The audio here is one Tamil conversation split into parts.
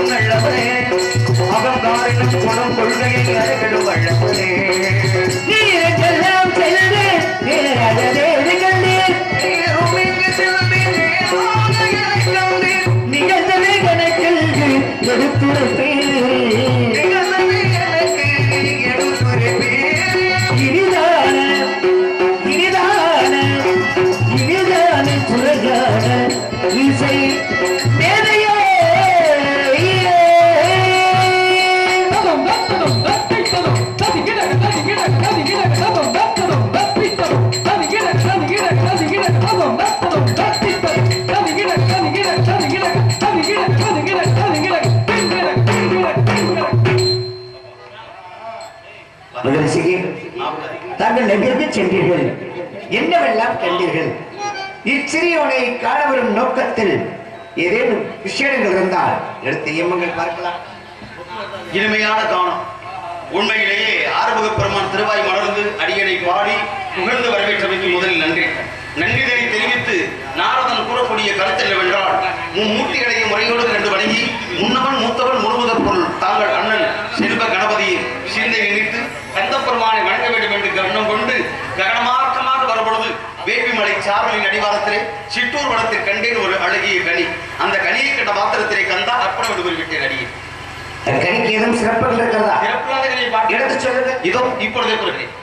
அருகிடும் வல்லவரே அவங்காரிலும் குணம் கொள்கையை அருகிடும் வல்லவரே நீ செல்லும் செல்வே தாங்கள் எங்கிருந்து சென்றீர்கள் என்னவெல்லாம் கண்டீர்கள் இச்சிறியோனை காண வரும் நோக்கத்தில் ஏதேனும் விஷயங்கள் இருந்தால் எடுத்து எம்மங்கள் பார்க்கலாம் இனிமையான கானம் உண்மையிலேயே ஆறுமுக பெருமான் திருவாய் மலர்ந்து அடியனை பாடி புகழ்ந்து வரவேற்றமைக்கு முதலில் நன்றி. நன்றிதனை தெரிவித்து நாரதன் கூறக்கூடிய கருத்து என்னவென்றால் மும்மூர்த்திகளையும் முறையோடு கண்டு வணங்கி முன்னவன் மூத்தவன் முழுமுதற் பொருள் தாங்கள் அண்ணன் செல்வ கணபதியை சிந்தை நினைத்து கந்த பெருமானை வணங்க வேண்டும் என்று கவனம் கொண்டு ககனமார்க்கமாக வரும்பொழுது வேப்பிமலை சாரலின் அடிவாரத்திலே சிற்றூர் வனத்தில் கண்டேன் ஒரு அழகிய கனி. அந்த கனியை கண்ட மாத்திரத்திலே கந்தா அர்ப்பணம் என்று குறிப்பிட்டேன் அடியே. கணிக்கு ஏதும் சிறப்புகள் இருக்கிறதா எடுத்து சொல்லுங்க இதோ இப்பொழுதே கூறுகிறேன்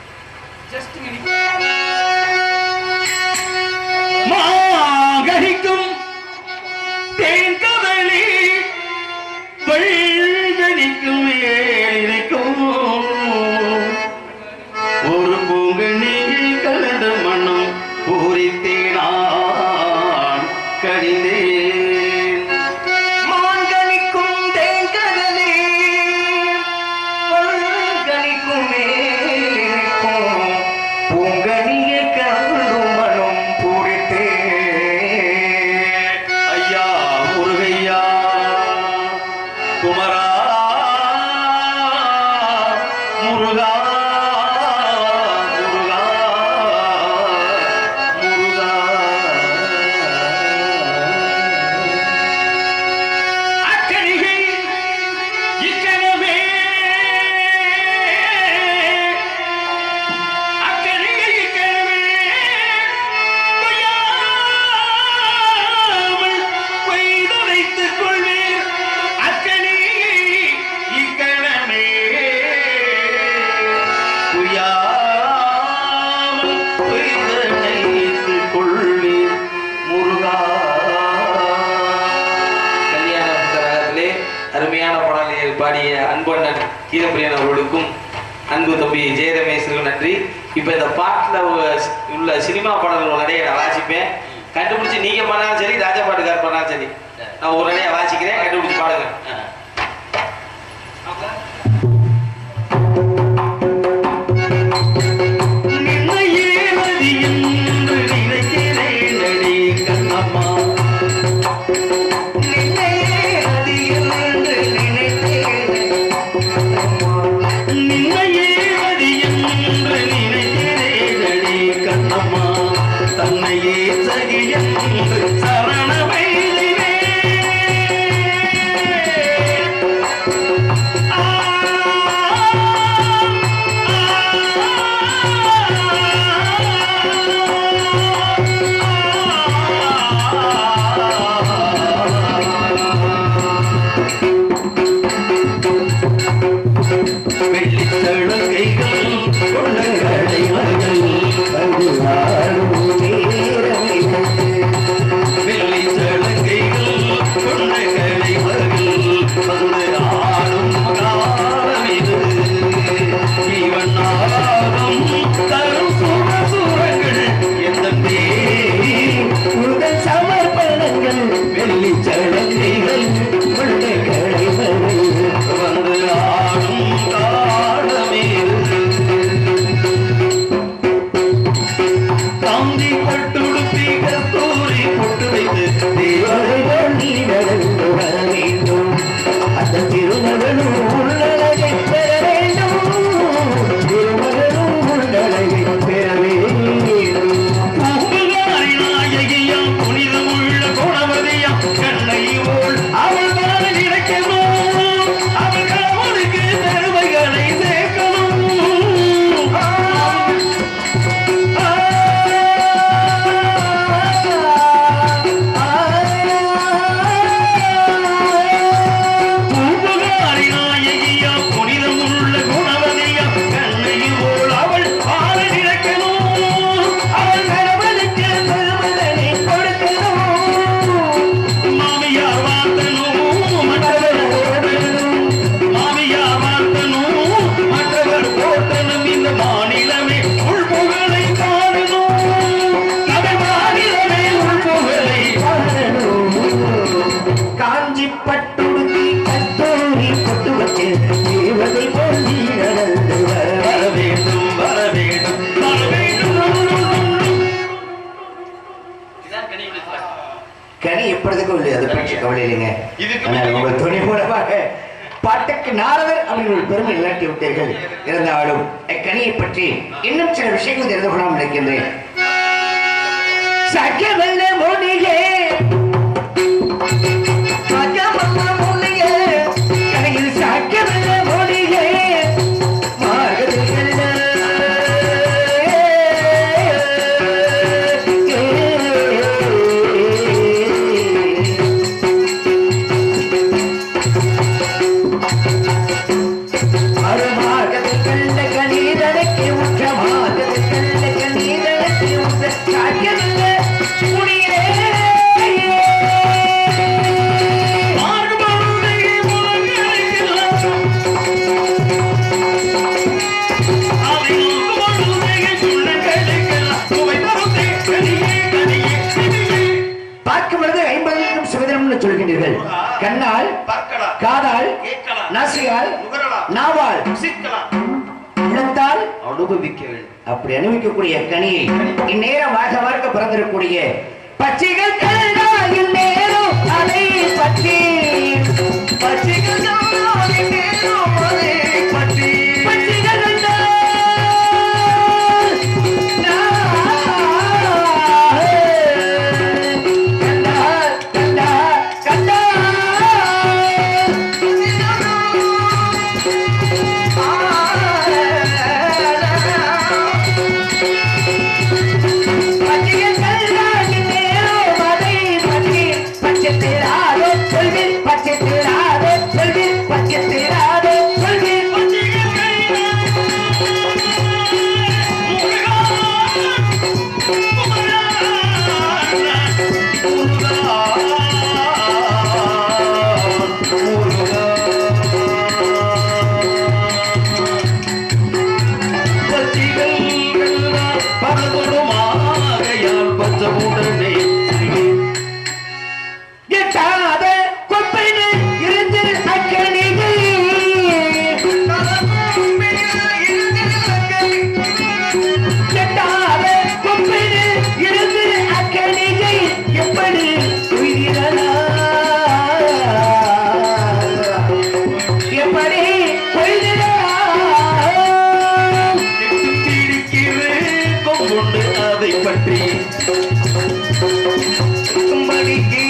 கீழப்பிரியன் அவர்களுக்கும் அன்பு தம்பி ஜெயரமேசருக்கும் நன்றி. இப்போ இந்த பாட்டில் உள்ள சினிமா பாடல்கள் நிறைய நான் வாசிப்பேன். கண்டுபிடிச்சு நீங்க பண்ணாலும் சரி ராஜா பாட்டுக்கார் பண்ணாலும் சரி. நான் ஒரு நிறைய வாசிக்கிறேன். கனி எப்பொழுதுக்கும் இல்லை அதை பற்றி கவலை இல்லைங்க. ஆனால் உங்கள் துணை மூலமாக பாட்டுக்கு நாரதர் அப்படின்னு ஒரு பெருமை இல்லாட்டி விட்டீர்கள். இருந்தாலும் கனியை பற்றி இன்னும் சில விஷயங்கள் தெரிந்து கொள்ளாமல் நினைக்கின்றேன் சகவல்ல மொழியே கேட்கலாம். நாசியால் நாவால். உள்ளத்தால் அனுபவிக்க வேண்டும். அப்படி அனுபவிக்கக்கூடிய கனியை இந்நேரம் வாக வார்க்க பிறந்திருக்கக்கூடிய பச்சைகள் கண்டாயின் நேரம் அதை பற்றி பச்சைகள் எட்டாத பாதை பற்றி. கும்படிக்கீழே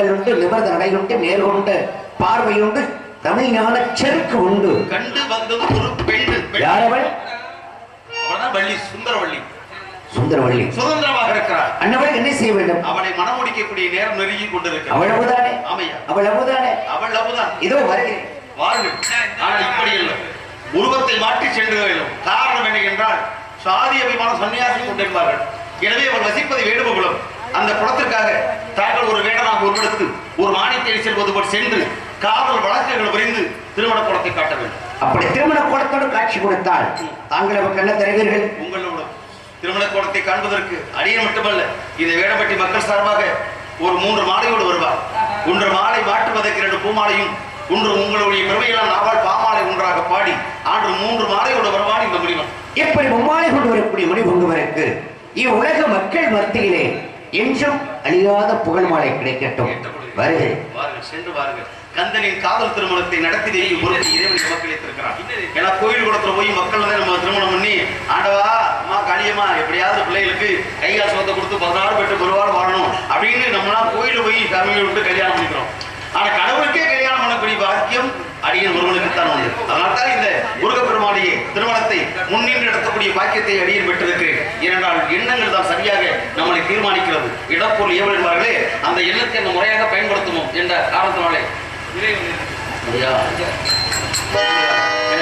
கண்கள் உண்டு நிமிர்ந்த நடையுண்டு நேர்கொண்டு பார்வையுண்டு தமிழ் ஞான செருக்கு உண்டு. கண்டு வந்தது ஒரு பெண். யாரவள் வள்ளி சுந்தரவள்ளி. சுந்தரவள்ளி. சுதந்திரமாக இருக்கிறாள். அன்னவள் என்ன செய்ய வேண்டும்? அவனை மனமுடிக்கக்கூடிய நேரம் நெருங்கி கொண்டிருக்கிறாள் அவ்வளவுதானே ஆமையா? அவ்வளவுதானே அவள் அவுதான் இதோ வருகிறேன். வாருங்கள். ஆனால் இப்படி இல்லை. உருவத்தை மாற்றி சென்று வேண்டும் காரணம் என்ன என்றால் சாதி அபிமானம் சன்னியாசி கொண்டிருந்தார்கள் எனவே அவள் வசிப்பது வேடுமகுலம் அந்த குலத்திற்காக தாங்கள் ஒரு வேடனாக உருவெடுத்து ஒரு மானியத்தை செல்வது போல் சென்று காவல் வழக்குகள் புரிந்து திருமண குளத்தை காட்ட வேண்டும். அப்படி திருமண கோலத்தோடு காட்சி கொடுத்தால் தாங்கள் அவருக்கு என்ன தருவீர்கள்? உங்களோட திருமண கோலத்தை காண்பதற்கு அடியன் மட்டுமல்ல இதை வேடப்பட்டி மக்கள் சார்பாக ஒரு மூன்று மாலையோடு வருவார். ஒன்று மாலை மாட்டுவதற்கு இரண்டு பூமாலையும் ஒன்று உங்களுடைய பெருமையெல்லாம் நாவால் பாமாலை ஒன்றாக பாடி ஆண்டு மூன்று மாலையோடு வருவான் இந்த முடிவன் இப்படி மும்மாலை கொண்டு வரக்கூடிய மொழி கொண்டுவருக்கு இவ்வுலக மக்கள் மத்தியிலே என்றும் அழியாத புகழ் மாலை கிடைக்கட்டும். வருகை. வாருங்கள் சென்று வாருங்கள். கந்தனின் காதல் திருமணத்தை நடத்தி வைக்கும் பொருட்டு இறைவன் நமக்கு அளித்திருக்கிறான் ஏன்னா கோயில் குளத்துல போய் மக்கள் வந்து நம்ம திருமணம் பண்ணி ஆண்டவா அம்மா காளியம்மா எப்படியாவது பிள்ளைகளுக்கு கை காசு கொடுத்து பதினாறு பெற்று பெருவாள் வாழணும் அப்படின்னு நம்மளாம் கோயில போய் ஃபேமிலி விட்டு கல்யாணம் பண்ணிக்கிறோம். ஆனா கடவுளுக்கே கல்யாணம் பண்ணக்கூடிய பாக்கியம் அடியன் ஒருவனுக்கு உண்டு அதனால தான் இந்த முருகப்பெருமானிய திருமணத்தை முன்னின்று நடத்தக்கூடிய பாக்கியத்தை அடியில் பெற்றிருக்கிறேன். ஏனென்றால் எண்ணங்கள் தான் சரியாக நம்மளை தீர்மானிக்கிறது. இடப்பொருள் ஏவல் என்பார்களே அந்த எண்ணத்தை நம்ம முறையாக பயன்படுத்துவோம் என்ற காரணத்தினாலே.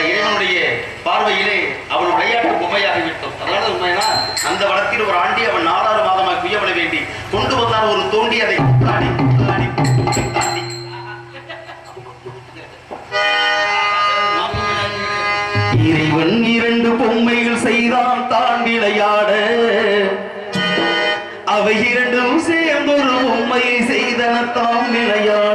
இறைவனுடைய பார்வையிலே அவன் விளையாட்டு பொம்மையாகி விட்டோம். அதனால உண்மைனா அந்த வளத்தில் ஒரு ஆண்டி அவன் நாலாறு மாதமாக குய்யப்பட வேண்டி கொண்டு வந்தான் ஒரு தோண்டி அதை செய்தன தாம்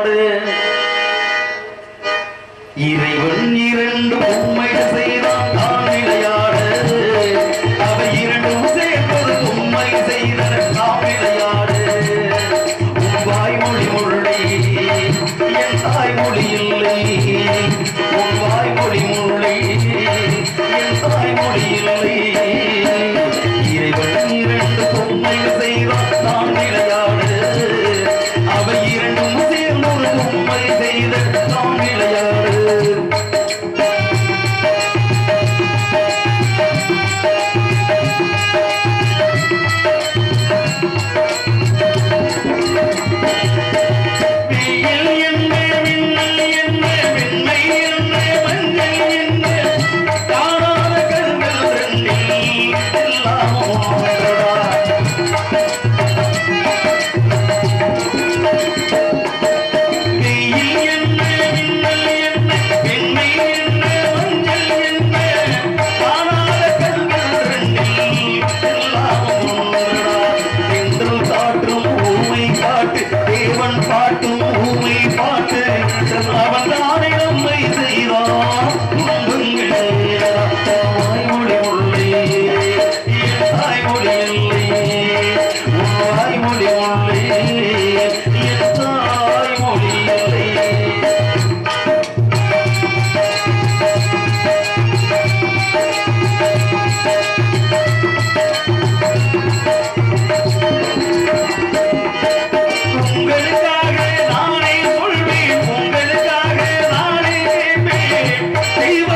கேட்பேன்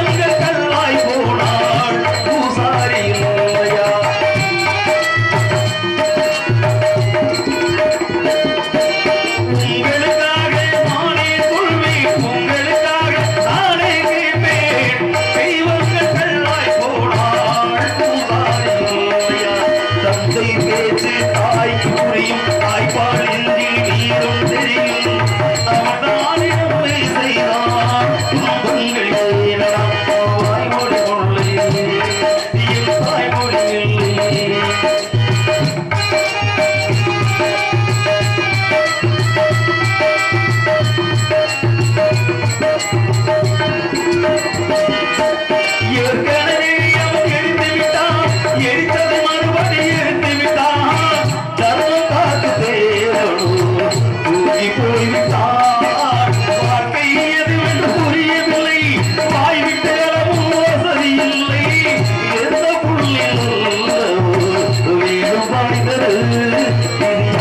வீடும்